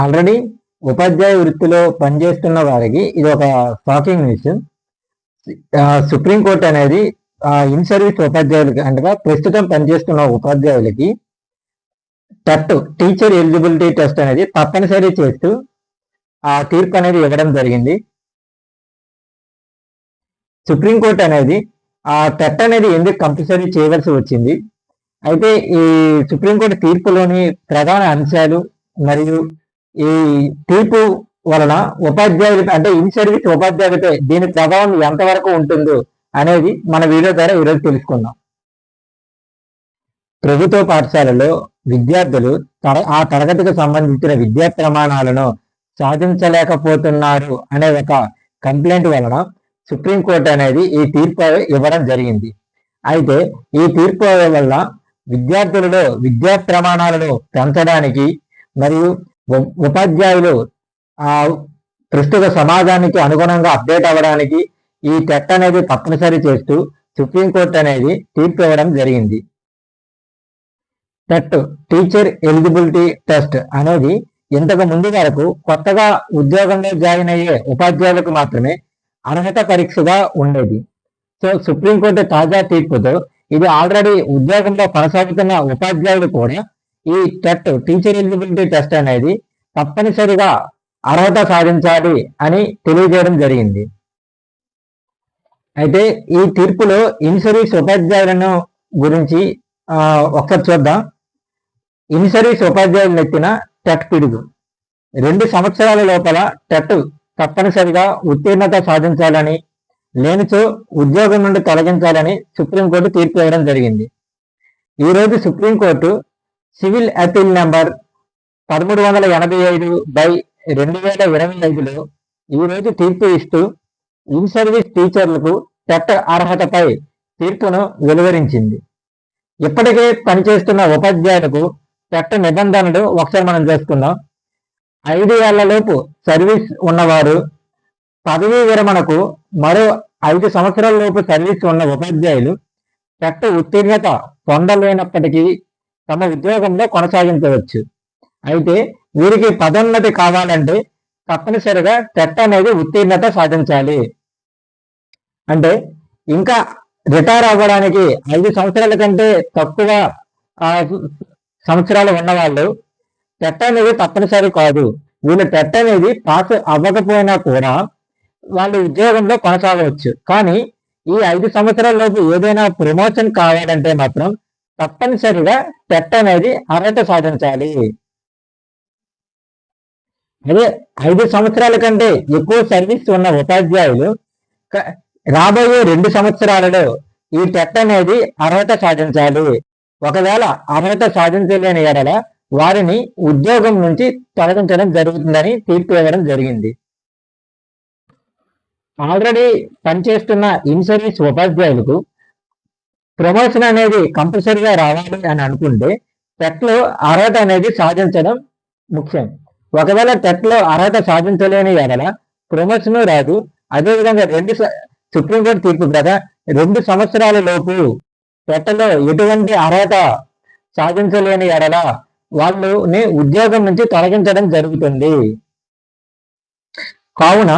Already ఉపాధ్యాయ వృత్తిలో పనిచేస్తున్న వారికి ఇది ఒక షాకింగ్ న్యూస్. సుప్రీంకోర్టు అనేది ఇన్ సర్వీస్ ఉపాధ్యాయులకి అనగా ప్రస్తుతం పనిచేస్తున్న ఉపాధ్యాయులకి టెట్ టీచర్ ఎలిజిబిలిటీ టెస్ట్ అనేది తప్పనిసరి చేస్తూ ఆ తీర్పు అనేది ఇవ్వడం జరిగింది. సుప్రీంకోర్టు అనేది ఆ టెట్ అనేది ఎందుకు కంపల్సరీ చేయవలసి వచ్చింది? అయితే ఈ సుప్రీంకోర్టు తీర్పులోని ప్రధాన అంశాలు మరియు ఈ తీర్పు వలన ఉపాధ్యాయులకి అంటే ఇన్ సర్వీస్ ఉపాధ్యాయులపై దీని ప్రభావం ఎంతవరకు ఉంటుందో అనేది మన వీడియో ద్వారా ఈరోజు తెలుసుకుందాం. ప్రభుత్వ పాఠశాలలో విద్యార్థులు తర ఆ తరగతికి సంబంధించిన విద్యా ప్రమాణాలను సాధించలేకపోతున్నారు అనే ఒక కంప్లైంట్ వలన సుప్రీంకోర్టు అనేది ఈ తీర్పు ఇవ్వడం జరిగింది. అయితే ఈ తీర్పు వల్ల విద్యార్థులలో విద్యా ప్రమాణాలను పెంచడానికి మరియు ఉపాధ్యాయులు ఆ ప్రస్తుత సమాజానికి అనుగుణంగా అప్డేట్ అవ్వడానికి ఈ టెట్ అనేది తప్పనిసరి చేస్తూ సుప్రీంకోర్టు అనేది తీర్పు ఇవ్వడం జరిగింది. టెట్ టీచర్ ఎలిజిబిలిటీ టెస్ట్ అనేది ఇంతకు ముందు వరకు కొత్తగా ఉద్యోగంలో జాయిన్ అయ్యే ఉపాధ్యాయులకు మాత్రమే అర్హత పరీక్షగా ఉండేది. సో సుప్రీంకోర్టు తాజా తీర్పుతో ఇది ఆల్రెడీ ఉద్యోగంలో కొనసాగుతున్న ఉపాధ్యాయులు కూడా ఈ టెట్ టీచర్ ఎలిజిబిలిటీ టెస్ట్ అనేది తప్పనిసరిగా అర్హత సాధించాలి అని తెలియజేయడం జరిగింది. అయితే ఈ తీర్పులో ఇన్సరీస్ ఉపాధ్యాయులను గురించి ఒకసారి చూద్దాం. ఇన్సరీస్ ఉపాధ్యాయులు నెత్తిన టెట్ పిడుగు. రెండు సంవత్సరాల లోపల టెట్ తప్పనిసరిగా ఉత్తీర్ణత సాధించాలని లేనిచో ఉద్యోగం నుండి తొలగించాలని సుప్రీంకోర్టు తీర్పు ఇవ్వడం జరిగింది. ఈ రోజు సుప్రీంకోర్టు సివిల్ అపీల్ నెంబర్ పదమూడు వందల ఎనభై ఐదు బై రెండు వేల ఇరవై ఐదులో ఈరోజు తీర్పు ఇస్తూ ఇన్ సర్వీస్ టీచర్లకు చట్ట అర్హతపై తీర్పును వెలువరించింది. ఇప్పటికే పనిచేస్తున్న ఉపాధ్యాయులకు చట్ట నిబంధనలు ఒకసారి మనం చేసుకుందాం. ఐదు ఏళ్ళలోపు సర్వీస్ ఉన్నవారు పదవీ విరమణకు మరో ఐదు సంవత్సరాల లోపు సర్వీస్ ఉన్న ఉపాధ్యాయులు చట్ట ఉత్తీర్ణత పొందలేనప్పటికీ తమ ఉద్యోగంలో కొనసాగించవచ్చు. అయితే వీరికి పదోన్నతి కావాలంటే తప్పనిసరిగా టెట్ అనేది ఉత్తీర్ణత సాధించాలి. అంటే ఇంకా రిటైర్ అవ్వడానికి ఐదు సంవత్సరాల కంటే తక్కువ సంవత్సరాలు ఉన్నవాళ్ళు టెట్ అనేది తప్పనిసరి కాదు. వీళ్ళు టెట్ అనేది పాస్ అవ్వకపోయినా కూడా వాళ్ళు ఉద్యోగంలో కొనసాగవచ్చు. కానీ ఈ ఐదు సంవత్సరాల లోపు ఏదైనా ప్రమోషన్ కావాలంటే మాత్రం తప్పనిసరిగా పెట్ట అనేది అర్హత సాధించాలి. అదే ఐదు సంవత్సరాల కంటే ఎక్కువ సర్వీస్ ఉన్న ఉపాధ్యాయులు రాబోయే రెండు సంవత్సరాలలో ఈ టెట్ అనేది అర్హత సాధించాలి. ఒకవేళ అర్హత సాధించలేని ఎడల వారిని ఉద్యోగం నుంచి తొలగించడం జరుగుతుందని తీర్పు వేయడం జరిగింది. ఆల్రెడీ పనిచేస్తున్న ఇన్ ఉపాధ్యాయులకు ప్రమోషన్ అనేది కంపల్సరీగా రావాలి అని అనుకుంటే టెట్లో అర్హత అనేది సాధించడం ముఖ్యం. ఒకవేళ టెట్లో అర్హత సాధించలేని ఎడల ప్రమోషన్ రాదు. అదేవిధంగా రెండు సుప్రీంకోర్టు తీర్పు కదా రెండు సంవత్సరాల లోపు టెట్లో ఎటువంటి అర్హత సాధించలేని ఎడల వాళ్ళని ఉద్యోగం నుంచి తొలగించడం జరుగుతుంది. కావున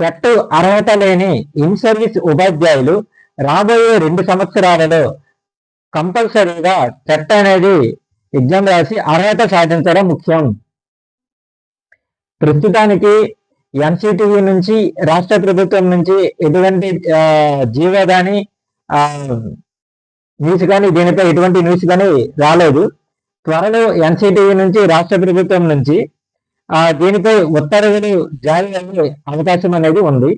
టెట్ అర్హత లేని ఇన్ సర్వీస్ ఉపాధ్యాయులు రాబోయే రెండు సంవత్సరాలలో కంపల్సరీగా టెట్ అనేది ఎగ్జామ్ రాసి అర్హత సాధించడం ముఖ్యం. ప్రస్తుతానికి ఎన్సిటివి నుంచి రాష్ట్ర ప్రభుత్వం నుంచి ఎటువంటి జీవో కానీ న్యూస్ కానీ దీనిపై ఎటువంటి న్యూస్ కానీ రాలేదు. త్వరలో ఎన్సిటివి నుంచి రాష్ట్ర ప్రభుత్వం నుంచి దీనిపై ఉత్తర్వులు జారీ అయ్యే అవకాశం అనేది ఉంది.